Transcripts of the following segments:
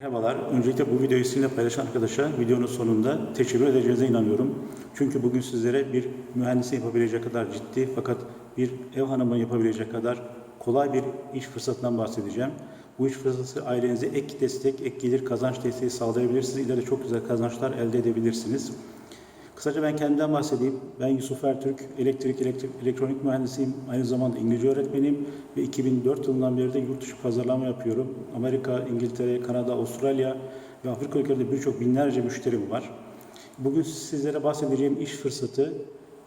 Merhabalar. Öncelikle bu videoyu sizinle paylaşan arkadaşa videonun sonunda teşekkür edeceğinize inanıyorum. Çünkü bugün sizlere bir mühendisin yapabilecek kadar ciddi fakat bir ev hanımının yapabilecek kadar kolay bir iş fırsatından bahsedeceğim. Bu iş fırsatı ailenize ek destek, ek gelir kazanç desteği sağlayabilirsiniz. İleride çok güzel kazançlar elde edebilirsiniz. Kısaca ben kendimden bahsedeyim. Ben Yusuf Ertürk, elektrik, elektrik elektronik mühendisiyim. Aynı zamanda İngilizce öğretmeniyim ve 2004 yılından beri de yurt dışı pazarlama yapıyorum. Amerika, İngiltere, Kanada, Avustralya ve Afrika ülkelerinde birçok binlerce müşterim var. Bugün sizlere bahsedeceğim iş fırsatı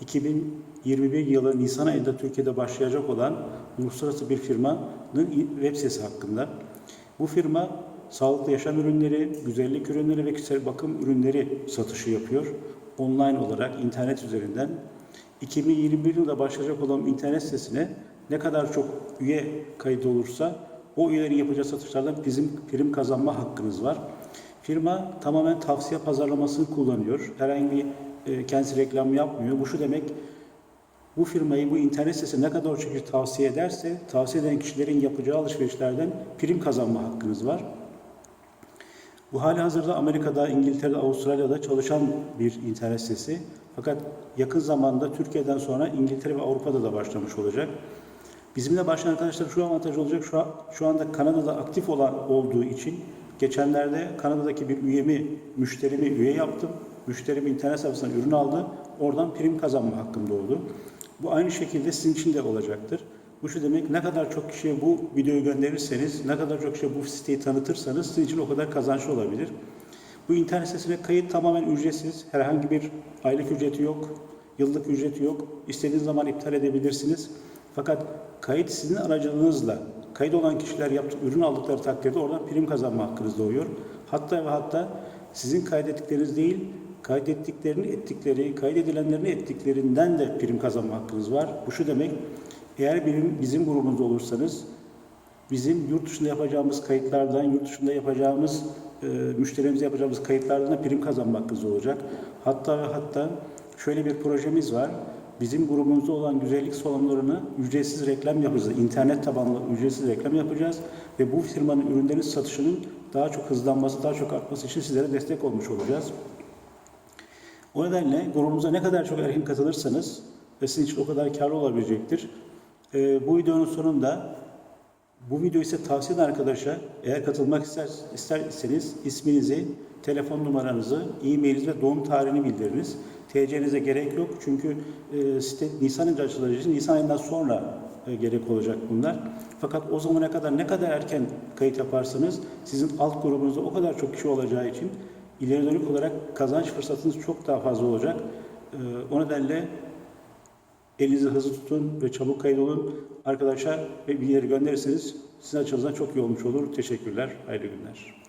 2021 yılı Nisan ayında Türkiye'de başlayacak olan uluslararası bir firmanın web sitesi hakkında. Bu firma sağlıklı yaşam ürünleri, güzellik ürünleri ve kişisel bakım ürünleri satışı yapıyor. Online olarak internet üzerinden. 2021 yılında başlayacak olan internet sitesine ne kadar çok üye kayıt olursa o üyelerin yapacağı satışlardan bizim prim kazanma hakkınız var. Firma tamamen tavsiye pazarlamasını kullanıyor. Herhangi bir e, kendisi reklam yapmıyor. Bu şu demek, bu firmayı bu internet sitesi ne kadar çok tavsiye ederse tavsiye eden kişilerin yapacağı alışverişlerden prim kazanma hakkınız var. Bu hali hazırda Amerika'da, İngiltere'de, Avustralya'da çalışan bir internet sitesi. Fakat yakın zamanda Türkiye'den sonra İngiltere ve Avrupa'da da başlamış olacak. Bizimle başlayan arkadaşlar şu avantaj olacak. Şu, şu anda Kanada'da aktif olan olduğu için geçenlerde Kanada'daki bir üyemi, müşterimi üye yaptım. Müşterim internet sayfasından ürün aldı. Oradan prim kazanma hakkım doğdu. Bu aynı şekilde sizin için de olacaktır. Bu şu demek ne kadar çok kişiye bu videoyu gönderirseniz, ne kadar çok kişiye bu siteyi tanıtırsanız sizin için o kadar kazançlı olabilir. Bu internet sitesine kayıt tamamen ücretsiz. Herhangi bir aylık ücreti yok, yıllık ücreti yok. İstediğiniz zaman iptal edebilirsiniz. Fakat kayıt sizin aracılığınızla, kayıt olan kişiler yaptığı ürün aldıkları takdirde oradan prim kazanma hakkınız doğuyor. Hatta ve hatta sizin kaydettikleriniz değil, kaydettiklerini ettikleri, kaydedilenlerini ettiklerinden de prim kazanma hakkınız var. Bu şu demek, eğer benim, bizim grubumuzda olursanız bizim yurt dışında yapacağımız kayıtlardan, yurt dışında yapacağımız, e, müşterimize yapacağımız kayıtlardan da prim kazanma hakkınız olacak. Hatta ve hatta şöyle bir projemiz var. Bizim grubumuzda olan güzellik salonlarını ücretsiz reklam yapacağız. İnternet tabanlı ücretsiz reklam yapacağız. Ve bu firmanın ürünlerin satışının daha çok hızlanması, daha çok artması için sizlere destek olmuş olacağız. O nedenle grubumuza ne kadar çok erken katılırsanız ve sizin için o kadar karlı olabilecektir. Ee, bu videonun sonunda bu videoyu ise tavsiye eden arkadaşa eğer katılmak ister, isterseniz isminizi, telefon numaranızı, e-mailinizi ve doğum tarihini bildiriniz. TC'nize gerek yok çünkü e, site Nisan ayında açılacağı için Nisan ayından sonra e, gerek olacak bunlar. Fakat o zamana kadar ne kadar erken kayıt yaparsanız sizin alt grubunuzda o kadar çok kişi olacağı için ileri dönük olarak kazanç fırsatınız çok daha fazla olacak. E, o nedenle elinizi hızlı tutun ve çabuk kaydolun. Arkadaşlar ve bilgileri gönderirseniz sizin açınızdan çok iyi olmuş olur. Teşekkürler. Hayırlı günler.